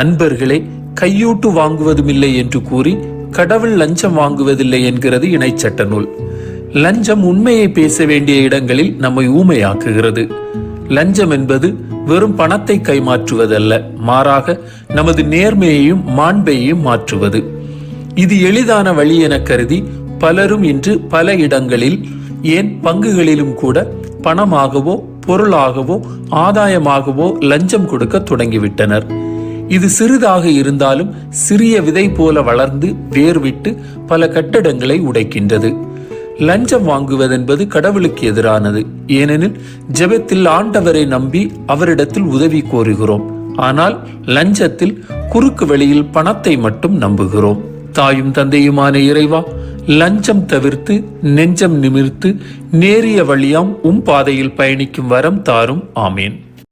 அன்பர்களே கையூட்டு வாங்குவதுமில்லை என்று கூறி கடவுள் லஞ்சம் வாங்குவதில்லை என்கிறது இணைச்சட்ட நூல் லஞ்சம் உண்மையை பேச வேண்டிய இடங்களில் நம்மை ஊமையாக்குகிறது. லஞ்சம் என்பது வெறும் பணத்தை கைமாற்றுவதல்ல மாறாக நமது நேர்மையையும் மாண்பையையும் மாற்றுவது. இது எளிதான வழி என கருதி பலரும் இன்று பல இடங்களில் ஏன் பங்குகளிலும் கூட பணமாகவோ பொருளாகவோ ஆதாயமாகவோ லஞ்சம் கொடுக்க தொடங்கிவிட்டனர். இது சிறிதாக இருந்தாலும் சிறிய விதை போல வளர்ந்து வேர்விட்டு பல கட்டடங்களை உடைக்கின்றது. லஞ்சம் வாங்குவதென்பது கடவுளுக்கு எதிரானது. ஏனெனில் ஜெபத்தில் ஆண்டவரை நம்பி அவரிடத்தில் உதவி கோருகிறோம். ஆனால் லஞ்சத்தில் குறுக்கு வழியில் பணத்தை மட்டும் நம்புகிறோம். தாயும் தந்தையுமான இறைவா லஞ்சம் தவிர்த்து நெஞ்சம் நிமிர்த்து நேரிய வழியாம் உம் பாதையில் பயணிக்கும் வரம் தாரும். ஆமேன்.